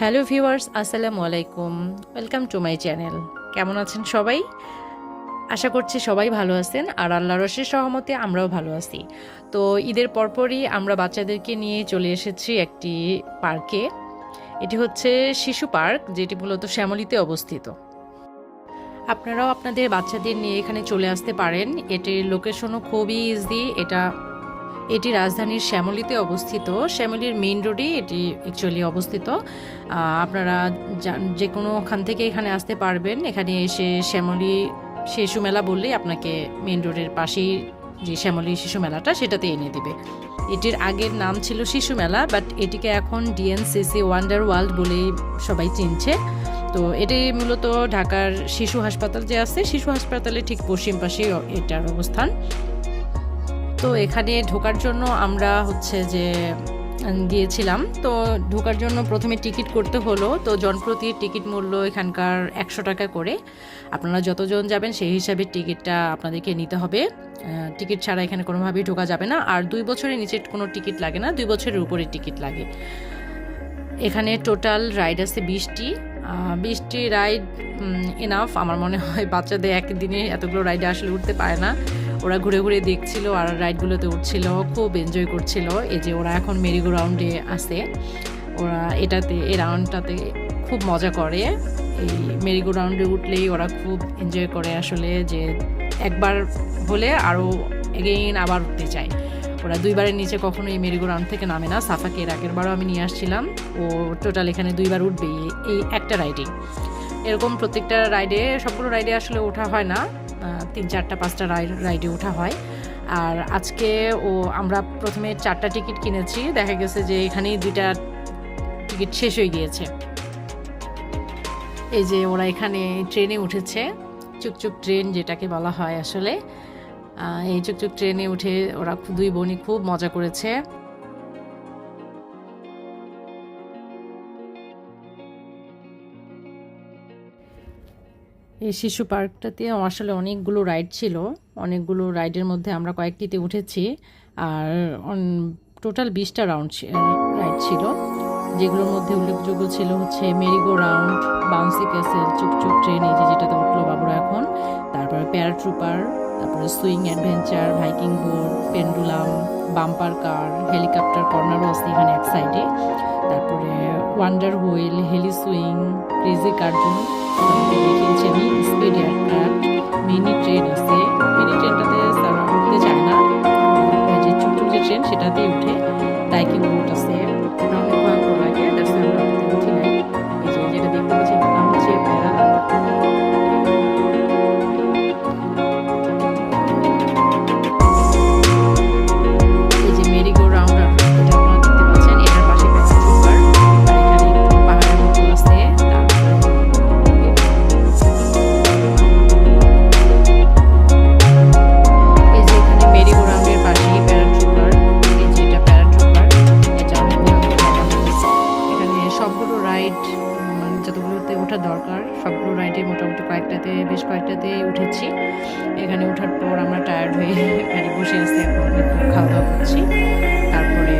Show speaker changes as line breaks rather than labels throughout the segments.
Hello viewers, আসসালামু আলাইকুম। Welcome to my channel কেমন আছেন সবাই? আশা করছি সবাই ভালো আছেন, আর আল্লাহ রসের সহমতে আমরাও ভালো আছি। তো ঈদের পরপরই আমরা বাচ্চাদেরকে নিয়ে চলে এসেছি একটি পার্কে। এটি হচ্ছে শিশু পার্ক, যেটি মূলত শ্যামলিতে অবস্থিত। আপনারাও আপনাদের বাচ্চাদের নিয়ে এখানে চলে আসতে পারেন। এটির লোকেশনও খুবই ইজি এটা এটি রাজধানীর শ্যামলিতে অবস্থিত। শ্যামলির মেইন রোডে এটি অ্যাকচুয়ালি অবস্থিত। আপনারা যা- কোনোখান থেকে এখানে আসতে পারবেন। এখানে এসে শ্যামলি শিশু মেলা বললেই আপনাকে মেইন রোডের পাশেই যে শ্যামলী শিশু মেলাটা সেটাতে এনে দিবে। এটির আগের নাম ছিল শিশু মেলা বাট এটিকে এখন ডিএনসিসি ওয়ান্ডার ওয়ার্ল্ড বলেই সবাই চিনছে। তো এটি মূলত ঢাকার শিশু হাসপাতাল যে আছে, শিশু হাসপাতালের ঠিক পশ্চিম পাশেই এটার অবস্থান। তো এখানে ঢোকার জন্য আমরা হচ্ছে যে গিয়েছিলাম। তো ঢোকার জন্য প্রথমে টিকিট করতে হলো। তো জনপ্রতি টিকিট মূল্য এখানকার একশো টাকা করে। আপনারা যতজন যাবেন সেই হিসাবে টিকিটটা আপনাদেরকে নিতে হবে। টিকিট ছাড়া এখানে কোনোভাবেই ঢোকা যাবে না। আর দুই বছরের নিচে কোনো টিকিট লাগে না, দুই বছরের উপরে টিকিট লাগে। এখানে টোটাল রাইড আছে বিশটি। বিশটি রাইড এনাফ আমার মনে হয় বাচ্চাদের একদিনে এতগুলো রাইডে আসলে উঠতে পারে না। ওরা ঘুরে ঘুরে দেখছিল আর রাইডগুলোতে উঠছিল, খুব এনজয় করছিল। এই যে ওরা এখন মেরিগো রাউন্ডে আছে, ওরা এটাতে, এই রাউন্ডটাতে খুব মজা করে। এই মেরিগো রাউন্ডে উঠলেই ওরা খুব এনজয় করে আসলে যে একবার হলে আরও এগেইন আবার উঠতে চায়। ওরা দুইবারের নিচে কখনো এই মেরিগো রাউন্ড থেকে নামে না। সাফাকে এর আগের বারও আমি নিয়ে আসছিলাম। ও টোটাল এখানে দুইবার উঠবে এই একটা রাইডে এরকম প্রত্যেকটা রাইডে সবগুলো রাইডে আসলে ওঠা হয় না। তিন, চারটা, পাঁচটা রাইড রাইডে ওঠা হয়। আর আজকে ও, আমরা প্রথমে চারটা টিকিট কিনেছি। দেখা গেছে যে এখানেই দুইটা টিকিট শেষ হয়ে গিয়েছে। এই যে ওরা এখানে ট্রেনে উঠেছে। চুকচুক ট্রেন যেটাকে বলা হয় আসলে। এই চুকচুক ট্রেনে উঠে ওরা দুই বোনই খুব মজা করেছে। এই শিশু পার্কটাতে আসলে অনেকগুলো রাইড ছিল। অনেকগুলো রাইডের মধ্যে আমরা কয়েকটিতে উঠেছি আর টোটাল বিশটা রাউন্ড রাইড ছিল। যেগুলোর মধ্যে উল্লেখযোগ্য ছিল হচ্ছে merry go round, bouncy castle, চুকচুক train, এই যে যেটাতে উঠল বাবুরা এখন। তারপরে প্যারাট্রুপার তারপরে swing adventure hiking board pendulum bumper car helicopter কর্নারও আছে এখানে এক সাইডে তারপরে wonder wheel heli swing crazy cartoon speed aircraft mini train আছে মিনি ট্রেনটাতে তারা উঠতে চায় না। যতগুলোতে ওঠা দরকার। সবগুলো রাইডে মোটামুটি কয়েকটাতে, বেশ কয়েকটাতে উঠেছি। এখানে ওঠার পর আমরা টায়ার্ড হয়ে এখানে বসে আসতে এখন খাওয়া দাওয়া করছি। তারপরে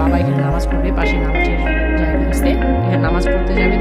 বাবা এখানে নামাজ পড়বে, পাশে নামাজের জায়গা আসতে এখানে নামাজ পড়তে যাবে